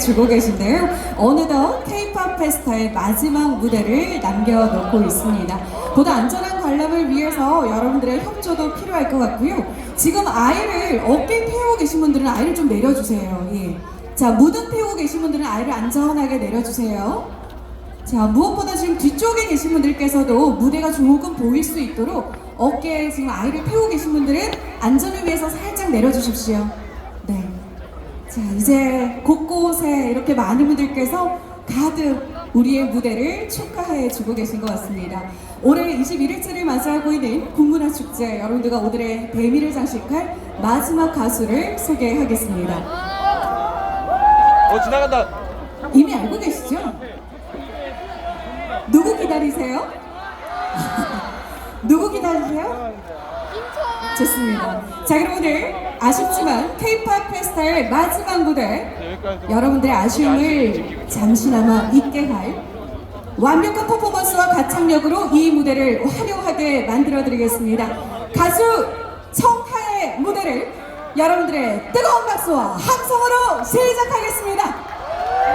주고 계신데요. 어느덧 K-팝 페스타의 마지막 무대를 남겨놓고 있습니다. 보다 안전한 관람을 위해서 여러분들의 협조도 필요할 것 같고요. 지금 아이를 어깨 태우고 계신 분들은 아이를 좀 내려주세요. 예. 자, 무등 태우고 계신 분들은 아이를 안전하게 내려주세요. 자, 무엇보다 지금 뒤쪽에 계신 분들께서도 무대가 조금 보일 수 있도록 어깨에 지금 아이를 태우고 계신 분들은 안전을 위해서 살짝 내려주십시오. 네. 자, 이제 곳곳에 이렇게 많은 분들께서 가득 우리의 무대를 축하해 주고 계신 것 같습니다. 올해 21일째를 맞이하고 있는 국문화 축제 여러분들과 오늘의 대미를 장식할 마지막 가수를 소개하겠습니다. 어 지나간다. 이미 알고 계시죠? 누구 기다리세요? 누구 기다리세요? 좋습니다. 자, 그럼 오늘 아쉽지만 K-팝 페스타의 마지막 무대 여러분들의 아쉬움을 잠시나마 잊게 할 완벽한 퍼포먼스와 가창력으로 이 무대를 화려하게 만들어 드리겠습니다. 가수 청하의 무대를 여러분들의 뜨거운 박수와 함성으로 시작하겠습니다.